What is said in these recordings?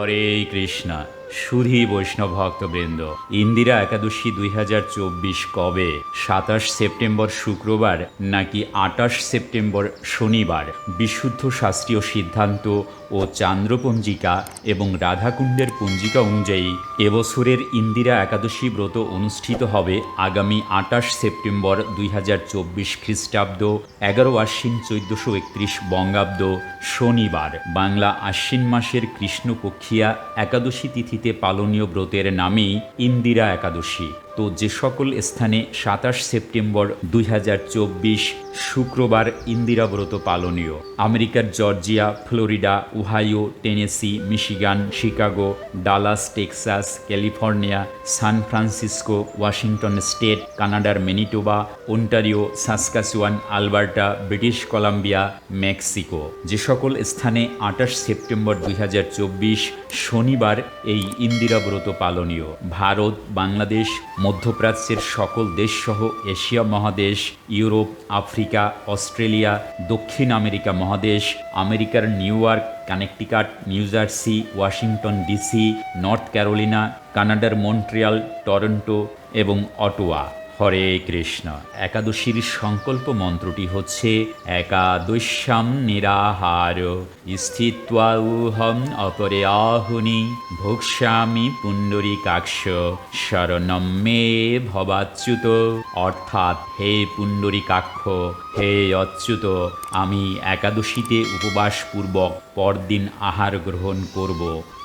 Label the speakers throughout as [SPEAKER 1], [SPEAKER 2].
[SPEAKER 1] হরে কৃষ্ণা। সুধী বৈষ্ণব ভক্তবৃন্দ, ইন্দিরা একাদশী দুই হাজার চব্বিশ কবে? সাতাশ সেপ্টেম্বর শুক্রবার নাকি আটাশ সেপ্টেম্বর শনিবার? বিশুদ্ধ শাস্ত্রীয় সিদ্ধান্ত ও চান্দ্রপঞ্জিকা এবং রাধাকুণ্ডের পঞ্জিকা অনুযায়ী এবছরের ইন্দিরা একাদশী ব্রত অনুষ্ঠিত হবে আগামী আটাশ সেপ্টেম্বর দুই হাজার চব্বিশ খ্রিস্টাব্দ, এগারো আশ্বিন চোদ্দশো একত্রিশ বঙ্গাব্দ, শনিবার। বাংলা আশ্বিন মাসের কৃষ্ণপক্ষিয়া একাদশী তিথিতে পালনীয় ব্রতের নামেই ইন্দিরা একাদশী। তো যে সকল স্থানে সাতাশ সেপ্টেম্বর দুই হাজার চব্বিশ শুক্রবার ইন্দিরাব্রত পালনীয়। আমেরিকার Georgia, Florida, Ohio, Tennessee, Michigan, Chicago, Dallas, Texas, California, San Francisco, Washington State, কানাডার Manitoba, Ontario, Saskatchewan, Alberta, British Columbia, Mexico. যে সকল স্থানে আটাশ সেপ্টেম্বর দুই হাজার চব্বিশ শনিবার এই ইন্দিরাব্রত পালনীয়। ভারত, বাংলাদেশ মধ্যপ্রাচ্যের সকল দেশসহ এশিয়া মহাদেশ, ইউরোপ, আফ্রিকা, অস্ট্রেলিয়া, দক্ষিণ আমেরিকা মহাদেশ, আমেরিকার New York, Connecticut New Jersey Washington DC, North Carolina, কানাডার মন্ট্রিয়াল, টরন্টো এবং অটোয়া। হরে কৃষ্ণ। একাদশীর সংকল্প মন্ত্রটি হচ্ছে, একাদশ্যাম নিরাহার, স্থিত্বা উহম অপরে আহুনি ভোক্সামি পুণ্ডরীকাক্ষ শরণম মে ভবাচ্যুত। অর্থাৎ, হে পুণ্ডরী কাক্ষ হে অচ্যুত, আমি একাদশীতে উপবাসপূর্বক পরদিন আহার গ্রহণ করব,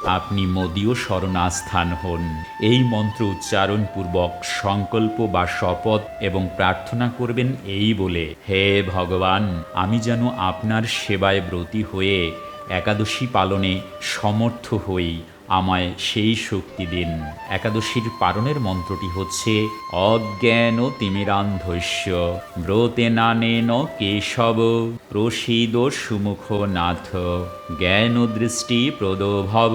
[SPEAKER 1] আপনি মোদীয় শরণাস্থান হন। এই মন্ত্র উচ্চারণপূর্বক সংকল্প বা শপথ এবং প্রার্থনা করবেন এই বলে, হে ভগবান, আমি যেন আপনার সেবায় ব্রতী হয়ে একাদশী পালনে সমর্থ হই। আমায় সেই শক্তি দিন। একাদশীর পারণের মন্ত্রটি হচ্ছে, অজ্ঞান তিমিরান্ধস্য, ব্রতে নানেন কেশব, প্রসীদ সুমুখ নাথ, জ্ঞান দৃষ্টি প্রদভব।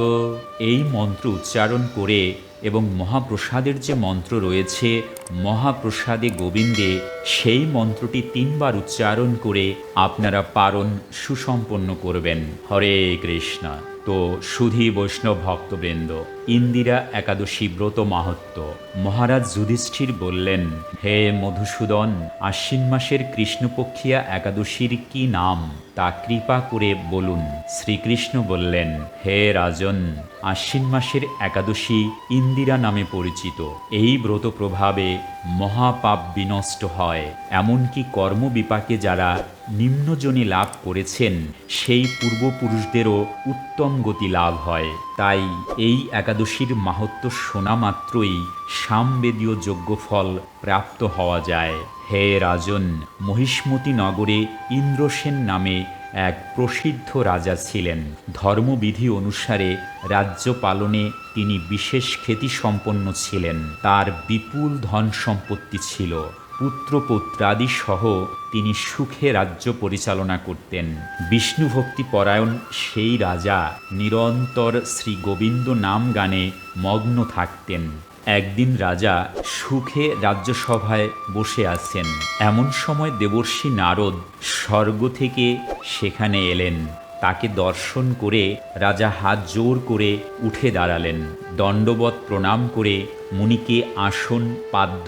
[SPEAKER 1] এই মন্ত্র উচ্চারণ করে এবং মহাপ্রসাদের যে মন্ত্র রয়েছে, মহাপ্রসাদে গোবিন্দে সেই মন্ত্রটি তিনবার উচ্চারণ করে আপনারা পারণ সুসম্পন্ন করবেন। হরে কৃষ্ণ। তো সুধী বৈষ্ণব ভক্তবৃন্দ, ইন্দিরা একাদশী ব্রত মাহাত্ম। মহারাজ যুধিষ্ঠির বললেন, হে মধুসূদন, আশ্বিন মাসের কৃষ্ণপক্ষিয়া একাদশীর কি নাম? তা কৃপা করে বলুন। শ্রীকৃষ্ণ বললেন, হে রাজন, আশ্বিন মাসের একাদশী ইন্দিরা নামে পরিচিত। এই ব্রত প্রভাবে মহাপাপ বিনষ্ট হয়। এমনকি কর্মবিপাকে যারা নিম্নজনী লাভ করেছেন, সেই পূর্বপুরুষদেরও উত্তম গতি লাভ হয়। তাই এই একাদশীর মাহাত্ম শোনা মাত্রই সামবেদীয় যজ্ঞফল প্রাপ্ত হওয়া যায়। হে রাজন, মহিষ্মতি নগরে ইন্দ্রসেন নামে এক প্রসিদ্ধ রাজা ছিলেন। ধর্মবিধি অনুসারে রাজ্য পালনে তিনি বিশেষ খ্যাতিসম্পন্ন ছিলেন। তার বিপুল ধন সম্পত্তি ছিল। পুত্রপৌত্রাদি সহ তিনি সুখে রাজ্য পরিচালনা করতেন। বিষ্ণু ভক্তি পরায়ণ সেই রাজা নিরন্তর শ্রী গোবিন্দ নাম গানে মগ্ন থাকতেন। একদিন রাজা সুখে রাজ্যসভায় বসে আছেন। এমন সময় দেবর্ষী নারদ স্বর্গ থেকে সেখানে এলেন। তাকে দর্শন করে রাজা হাত জোর করে উঠে দাঁড়ালেন। দণ্ডবত প্রণাম করে মুনিকে আসন, পাদ্য,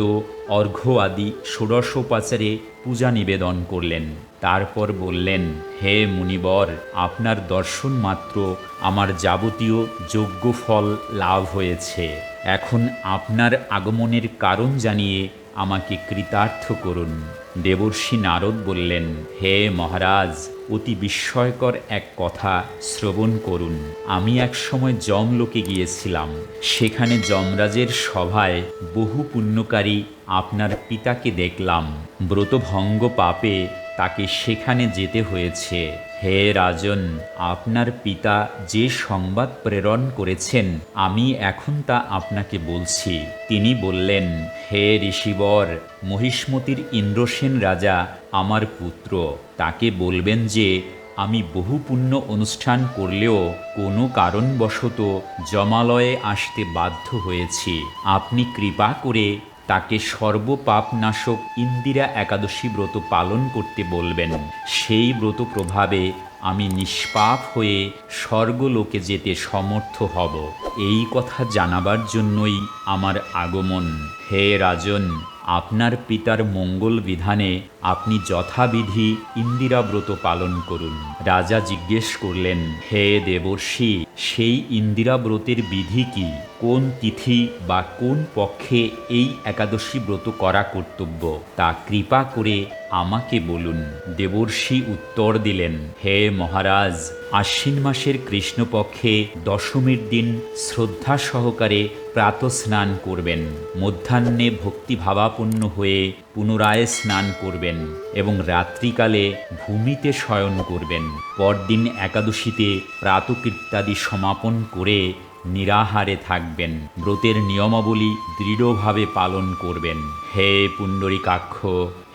[SPEAKER 1] অর্ঘ্য আদি ষোড়শোপাচারে পূজা নিবেদন করলেন। তারপর বললেন, হে মুনিবর, আপনার দর্শন মাত্র, আমার যাবতীয় যোগ্য ফল লাভ হয়েছে। এখন আপনার আগমনের কারণ জানিয়ে আমাকে কৃতার্থ করুন। দেবর্ষী নারদ বললেন, হে মহারাজ, অতি বিস্ময়কর এক কথা শ্রবণ করুন। আমি এক সময় যমলোকে গিয়েছিলাম। সেখানে যমরাজের সভায় বহু পুণ্যকারী আপনার পিতাকে দেখলাম। ব্রতভঙ্গ পাপে তাকে সেখানে যেতে হয়েছে। হে রাজন, আপনার পিতা যে সংবাদ প্রেরণ করেছেন, আমি এখন তা আপনাকে বলছি। তিনি বললেন, হে ঋষিবর, মহিষ্মতির ইন্দ্রসেন রাজা আমার পুত্র, তাকে বলবেন যে, আমি বহু পুণ্য অনুষ্ঠান করলেও কোনো কারণবশত জমালয়ে আসতে বাধ্য হয়েছি। আপনি কৃপা করে তাকে সর্বপাপনাশক ইন্দিরা একাদশী ব্রত পালন করতে বলবেন। সেই ব্রত প্রভাবে আমি নিষ্পাপ হয়ে স্বর্গলোকে যেতে সমর্থ হব। এই কথা জানাবার জন্যই আমার আগমন। হে রাজন, আপনার পিতার মঙ্গল বিধানে আপনি যথাবিধি ইন্দিরা ব্রত পালন করুন। রাজা জিজ্ঞেস করলেন, হে দেবর্ষি, সেই ইন্দিরা ব্রতের বিধি কি? কোন তিথি বা কোন পক্ষে এই একাদশী ব্রত করা কর্তব্য? তা কৃপা করে আমাকে বলুন। দেবর্ষি উত্তর দিলেন, হে মহারাজ, আশ্বিন মাসের কৃষ্ণপক্ষে দশমীর দিন শ্রদ্ধা সহকারে প্রাতঃস্নান করবেন। মধ্যাহ্নে ভক্তিভাবাপন্ন হয়ে পুনরায় স্নান করবেন এবং রাত্রিকালে ভূমিতে শয়ন করবেন। পরদিন একাদশীতে প্রাতকৃত্যাদি সমাপন করে নিরাহারে থাকবেন। ব্রতের নিয়মাবলী দৃঢ়ভাবে পালন করবেন। হে পুণ্ডরিকাক্ষ,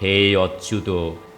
[SPEAKER 1] হে অচ্যুত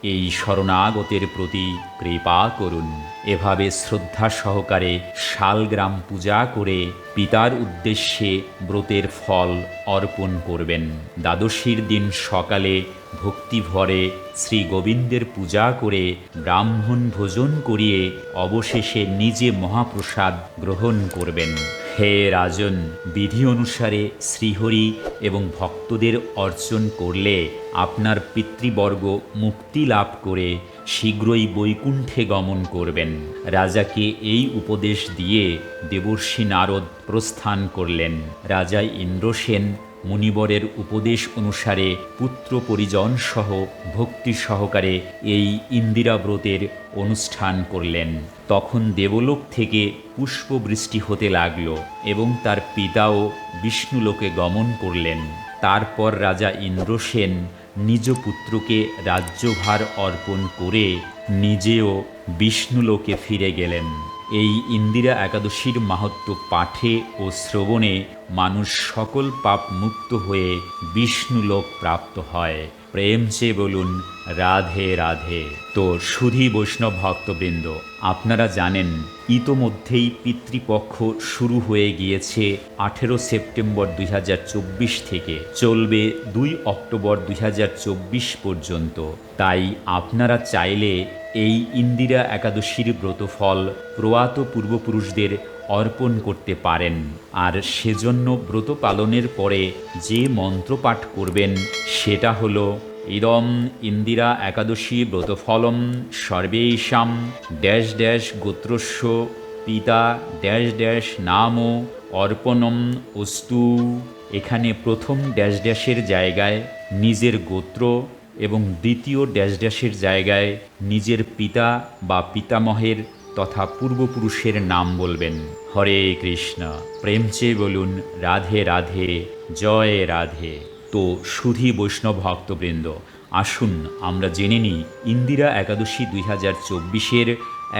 [SPEAKER 1] এই শরণাগতের প্রতি কৃপা করুন। এভাবে শ্রদ্ধা সহকারে শালগ্রাম পূজা করে পিতার উদ্দেশ্যে ব্রতের ফল অর্পণ করবেন। দ্বাদশীর দিন সকালে ভক্তিভরে শ্রী গোবিন্দের পূজা করে ব্রাহ্মণ ভোজন করিয়ে অবশেষে নিজে মহাপ্রসাদ গ্রহণ করবেন। হে রাজন, বিধি অনুসারে শ্রীহরি এবং ভক্তদের অর্জন করলে আপনার পিতৃবর্গ মুক্তি লাভ করে শীঘ্রই বৈকুণ্ঠে গমন করবেন। রাজাকে এই উপদেশ দিয়ে দেবর্ষী নারদ প্রস্থান করলেন। রাজা ইন্দ্রসেন মুনিবরের উপদেশ অনুসারে পুত্র পরিজন সহ ভক্তি সহকারে এই ইন্দিরা ব্রতের অনুষ্ঠান করলেন। তখন দেবলোক থেকে পুষ্পবৃষ্টি হতে লাগল এবং তার পিতাও বিষ্ণুলোকে গমন করলেন। তারপর রাজা ইন্দ্রসেন নিজ পুত্রকে রাজ্যভার অর্পণ করে নিজেও বিষ্ণুলোকে ফিরে গেলেন। এই ইন্দিরা একাদশীর মাহাত্ম পাঠে ও শ্রবণে মানুষ সকল পাপ মুক্ত হয়ে বিষ্ণুলোক প্রাপ্ত হয়। প্রেম চেয়ে বলুন, রাধে রাধে। তো সুধী বৈষ্ণব ভক্তবৃন্দ, আপনারা জানেন, ইতোমধ্যেই পিতৃপক্ষ শুরু হয়ে গিয়েছে আঠেরো সেপ্টেম্বর দুই হাজার চব্বিশ থেকে। চলবে দুই অক্টোবর দুই হাজার চব্বিশ পর্যন্ত। তাই আপনারা চাইলে এই ইন্দিরা একাদশীর ব্রতফল প্রয়াত পূর্বপুরুষদের অর্পণ করতে পারেন। আর সেজন্য ব্রত পালনের পরে যে মন্ত্র পাঠ করবেন, সেটা হলো, ইদম ইন্দিরা একাদশী ব্রতফলম সর্বেশাম ড্যাশ ড্যাশ গোত্রস্য পিতা ড্যাশ ড্যাশ নাম অর্পণম অস্তু। এখানে প্রথম ড্যাশ ড্যাশের জায়গায় নিজের গোত্র এবং দ্বিতীয় ড্যাশ ড্যাশের জায়গায় নিজের পিতা বা পিতামহের তথা পূর্বপুরুষের নাম বলবেন, হরে কৃষ্ণ, প্রেম চেয়ে বলুন, রাধে রাধে, জয় রাধে। তো সুধী বৈষ্ণব ভক্তবৃন্দ, আসুন আমরা জেনে নিই, ইন্দিরা একাদশী দুই হাজার চব্বিশের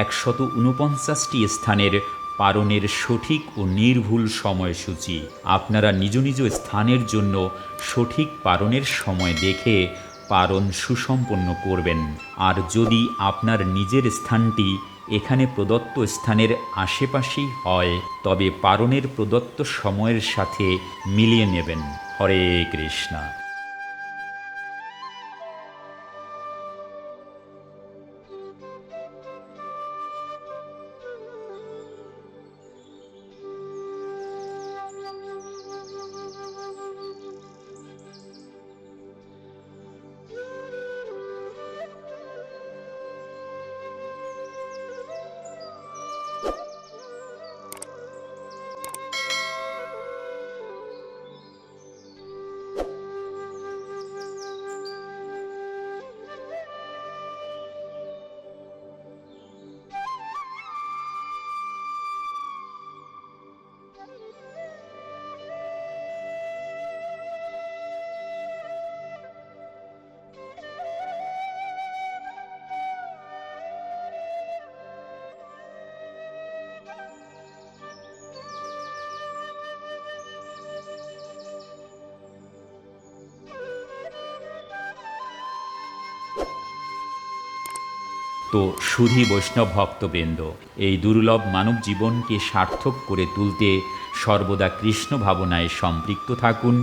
[SPEAKER 1] একশত উনপঞ্চাশটি স্থানের পারণের সঠিক ও নির্ভুল সময়সূচি। আপনারা নিজ নিজ স্থানের জন্য সঠিক পারণের সময় দেখে পারণ সুসম্পন্ন করবেন। আর যদি আপনার নিজের স্থানটি এখানে প্রদত্ত স্থানের আশেপাশেই হয় তবে পারণের প্রদত্ত সময়ের সাথে মিলিয়ে নেবেন। হরে কৃষ্ণা। তো সুধী বৈষ্ণব ভক্তবৃন্দ এই দুর্লভ মানব জীবনকে সার্থক করে তুলতে সর্বদা কৃষ্ণ ভাবনায় সম্পৃক্ত থাকুন,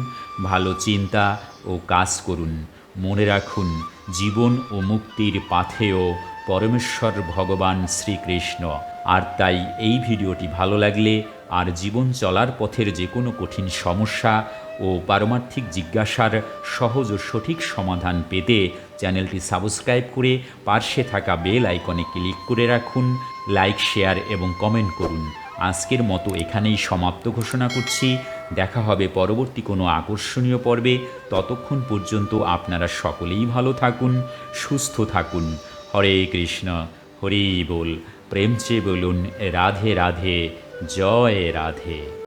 [SPEAKER 1] ভালো চিন্তা ও কাজ করুন। মনে রাখুন, জীবন ও মুক্তির পাথেয় পরমেশ্বর ভগবান শ্রীকৃষ্ণ। আর তাই এই ভিডিওটি ভালো লাগলে আর জীবন চলার পথের যে কোনো কঠিন সমস্যা ও পারমার্থিক জিজ্ঞাসার সহজ ও সঠিক সমাধান পেতে চ্যানেলটি সাবস্ক্রাইব করে পার্শ্বে থাকা বেল আইকনে ক্লিক করে রাখুন, লাইক, শেয়ার এবং কমেন্ট করুন। আজকের মতো এখানেই সমাপ্ত ঘোষণা করছি। দেখা হবে পরবর্তী কোনো আকর্ষণীয় পর্বে। ততক্ষণ পর্যন্ত আপনারা সকলেই ভালো থাকুন, সুস্থ থাকুন। হরে কৃষ্ণ, হরি বল। প্রেম চেয়ে বলুন, রাধে রাধে, জয় রাধে।